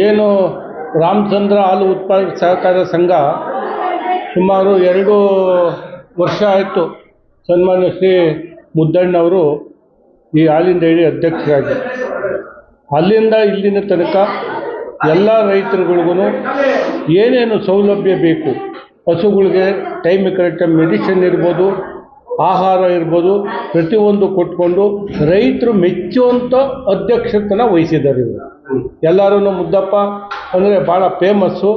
ಏನು ರಾಮಚಂದ್ರ ಹಾಲು ಉತ್ಪಾದಕ ಸಹಕಾರ ಸಂಘ ಸುಮಾರು ಎರಡು ವರ್ಷ ಆಯಿತು ಸನ್ಮಾನ್ಯ ಶ್ರೀ ಮುದ್ದಣ್ಣವರು ಈ ಹಾಲಿನ ಡೈರಿ ಅಧ್ಯಕ್ಷರಾಗಿ. ಅಲ್ಲಿಂದ ಇಲ್ಲಿನ ತನಕ ಎಲ್ಲ ರೈತರುಗಳಿಗೂ ಏನೇನು ಸೌಲಭ್ಯ ಬೇಕು ಹಸುಗಳಿಗೆ ಟೈಮ್ ಕರೆಕ್ಟಾಗಿ ಮೆಡಿಷನ್ ಇರ್ಬೋದು, ಆಹಾರ ಇರ್ಬೋದು, ಪ್ರತಿಯೊಂದು ಕೊಟ್ಕೊಂಡು ರೈತರು ಮೆಚ್ಚುವಂಥ ಅಧ್ಯಕ್ಷತನ ವಹಿಸಿದ್ದಾರೆ ಎಲ್ಲರೂ ಮುದ್ದಪ್ಪ ಅಂದರೆ ಭಾಳ ಫೇಮಸ್ಸು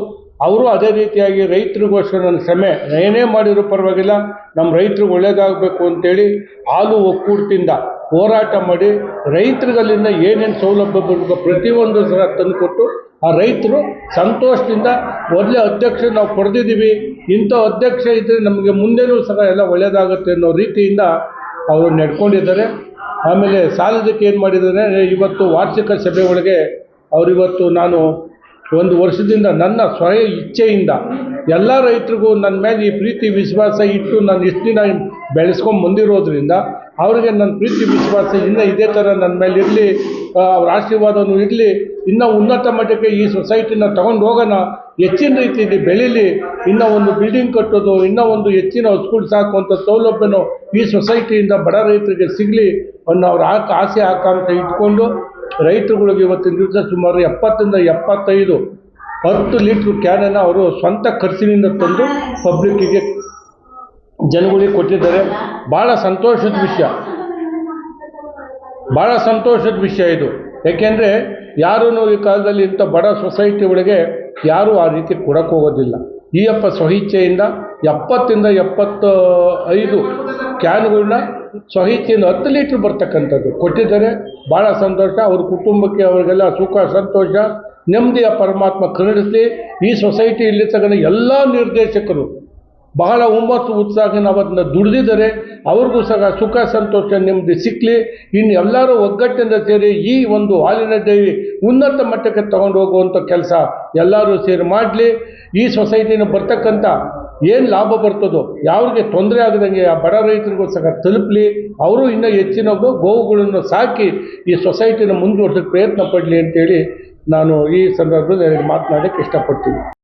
ಅವರು ಅದೇ ರೀತಿಯಾಗಿ ರೈತರಿಗೋಸ್ಕರ ನನ್ನ ಶ್ರಮೆ ಏನೇ ಮಾಡಿದರೂ ಪರವಾಗಿಲ್ಲ, ನಮ್ಮ ರೈತರಿಗೆ ಒಳ್ಳೇದಾಗಬೇಕು ಅಂತೇಳಿ ಹಾಲು ಒಕ್ಕೂಟದಿಂದ ಹೋರಾಟ ಮಾಡಿ ರೈತರುಗಳಿಂದ ಏನೇನು ಸೌಲಭ್ಯ ಬರಬೇಕು ಪ್ರತಿಯೊಂದು ಸಹ ತಂದುಕೊಟ್ಟು ಆ ರೈತರು ಸಂತೋಷದಿಂದ ಒಳ್ಳೆ ಅಧ್ಯಕ್ಷ ನಾವು ಪಡೆದಿದ್ದೀವಿ. ಇಂಥ ಅಧ್ಯಕ್ಷ ಇದ್ದರೆ ನಮಗೆ ಮುಂದೆನೂ ಸಹ ಎಲ್ಲ ಒಳ್ಳೆಯದಾಗುತ್ತೆ ಅನ್ನೋ ರೀತಿಯಿಂದ ಅವರು ನಡ್ಕೊಂಡಿದ್ದಾರೆ. ಆಮೇಲೆ ಸಾಲದಕ್ಕೆ ಏನು ಮಾಡಿದ್ದಾರೆ ಇವತ್ತು ವಾರ್ಷಿಕ ಸಭೆ ಒಳಗೆ ಅವರಿವತ್ತು ನಾನು ಒಂದು ವರ್ಷದಿಂದ ನನ್ನ ಸ್ವಯ ಇಚ್ಛೆಯಿಂದ ಎಲ್ಲ ರೈತರಿಗೂ ನನ್ನ ಮೇಲೆ ಈ ಪ್ರೀತಿ ವಿಶ್ವಾಸ ಇಟ್ಟು ನಾನು ಇಷ್ಟು ದಿನ ಬೆಳೆಸ್ಕೊಂಡು ಬಂದಿರೋದ್ರಿಂದ ಅವರಿಗೆ ನನ್ನ ಪ್ರೀತಿ ವಿಶ್ವಾಸ ಇನ್ನೂ ಇದೇ ಥರ ನನ್ನ ಮೇಲೆ ಇರಲಿ ಅವ್ರ ಆಶೀರ್ವಾದನೂ ಇರಲಿ, ಇನ್ನೂ ಉನ್ನತ ಮಟ್ಟಕ್ಕೆ ಈ ಸೊಸೈಟಿನ ತಗೊಂಡು ಹೋಗೋಣ, ಹೆಚ್ಚಿನ ರೀತಿಯಲ್ಲಿ ಬೆಳೀಲಿ, ಇನ್ನೂ ಒಂದು ಬಿಲ್ಡಿಂಗ್ ಕಟ್ಟೋದು, ಇನ್ನೂ ಒಂದು ಹೆಚ್ಚಿನ ಸ್ಕೂಲ್ ಸಾಕುವಂಥ ಸೌಲಭ್ಯನೂ ಈ ಸೊಸೈಟಿಯಿಂದ ಬಡ ರೈತರಿಗೆ ಸಿಗಲಿ ಅನ್ನೋ ಅವ್ರ ಆಸೆ, ಆಕಾಂಕ್ಷೆ ಇಟ್ಕೊಂಡು ರೈತರುಗಳಿಗೆ ಇವತ್ತಿನ ದಿವಸ ಸುಮಾರು ಎಪ್ಪತ್ತರಿಂದ ಎಪ್ಪತ್ತೈದು ಹತ್ತು ಲೀಟ್ರ್ ಕ್ಯಾನನ್ನು ಅವರು ಸ್ವಂತ ಖರ್ಚಿನಿಂದ ತಂದು ಪಬ್ಲಿಕ್ಕಿಗೆ ಜನಗಳಿಗೆ ಕೊಟ್ಟಿದ್ದಾರೆ. ಭಾಳ ಸಂತೋಷದ ವಿಷಯ. ಭಾಳ ಸಂತೋಷದ ವಿಷಯ ಇದು. ಏಕೆಂದರೆ ಯಾರೂ ಈ ಕಾಲದಲ್ಲಿ ಇಂಥ ಬಡ ಸೊಸೈಟಿ ಒಳಗೆ ಯಾರೂ ಆ ರೀತಿ ಕೊಡೋಕ್ಕೋಗೋದಿಲ್ಲ ಈ ಅಪ್ಪ ಸ್ವಇಚ್ಛೆಯಿಂದ ಎಪ್ಪತ್ತಿಂದ ಎಪ್ಪತ್ತು ಐದು ಕ್ಯಾನ್ಗಳನ್ನ ಸ್ವಇಚ್ಛೆಯಿಂದ ಹತ್ತು ಲೀಟ್ರ್ ಬರ್ತಕ್ಕಂಥದ್ದು ಕೊಟ್ಟಿದ್ದಾರೆ. ಭಾಳ ಸಂತೋಷ. ಅವ್ರ ಕುಟುಂಬಕ್ಕೆ ಅವರಿಗೆಲ್ಲ ಸುಖ, ಸಂತೋಷ. ನೆಮ್ಮದಿಯ ಪರಮಾತ್ಮ ಕರುಣಿಸಲಿ. ಈ ಸೊಸೈಟಿಯಲ್ಲಿ ತಗೊಂಡ ಎಲ್ಲ ನಿರ್ದೇಶಕರು ಬಹಳ ಒಂಬತ್ತು ಉತ್ಸಾಹನ ಅವತ್ತನ್ನ ದುಡಿದಿದ್ದಾರೆ. ಅವ್ರಿಗೂ ಸಹ ಸುಖ, ಸಂತೋಷ, ನೆಮ್ಮದಿ ಸಿಕ್ಕಲಿ ಇನ್ನು ಎಲ್ಲರೂ ಒಗ್ಗಟ್ಟಿನಿಂದ ಸೇರಿ ಈ ಒಂದು ಹಾಲಿನ ದೇವಿ ಉನ್ನತ ಮಟ್ಟಕ್ಕೆ ತಗೊಂಡು ಹೋಗುವಂಥ ಕೆಲಸ ಎಲ್ಲರೂ ಸೇರಿ ಮಾಡಲಿ. ಈ ಸೊಸೈಟಿನ ಬರ್ತಕ್ಕಂಥ ಏನು ಲಾಭ ಬರ್ತದೋ, ಯಾವ್ರಿಗೆ ತೊಂದರೆ ಆಗದಂಗೆ ಆ ಬಡ ರೈತರಿಗೂ ಸಹ ತಲುಪಲಿ, ಅವರು ಇನ್ನೂ ಹೆಚ್ಚಿನ ಗೋ- ಗೋವುಗಳನ್ನು ಸಾಕಿ ಈ ಸೊಸೈಟಿನ ಮುಂದುವರ್ಸೋಕ್ಕೆ ಪ್ರಯತ್ನ ಪಡಲಿ ಅಂತೇಳಿ ನಾನು ಈ ಸಂದರ್ಭದಲ್ಲಿ ಮಾತನಾಡೋಕ್ಕೆ ಇಷ್ಟಪಡ್ತೀನಿ.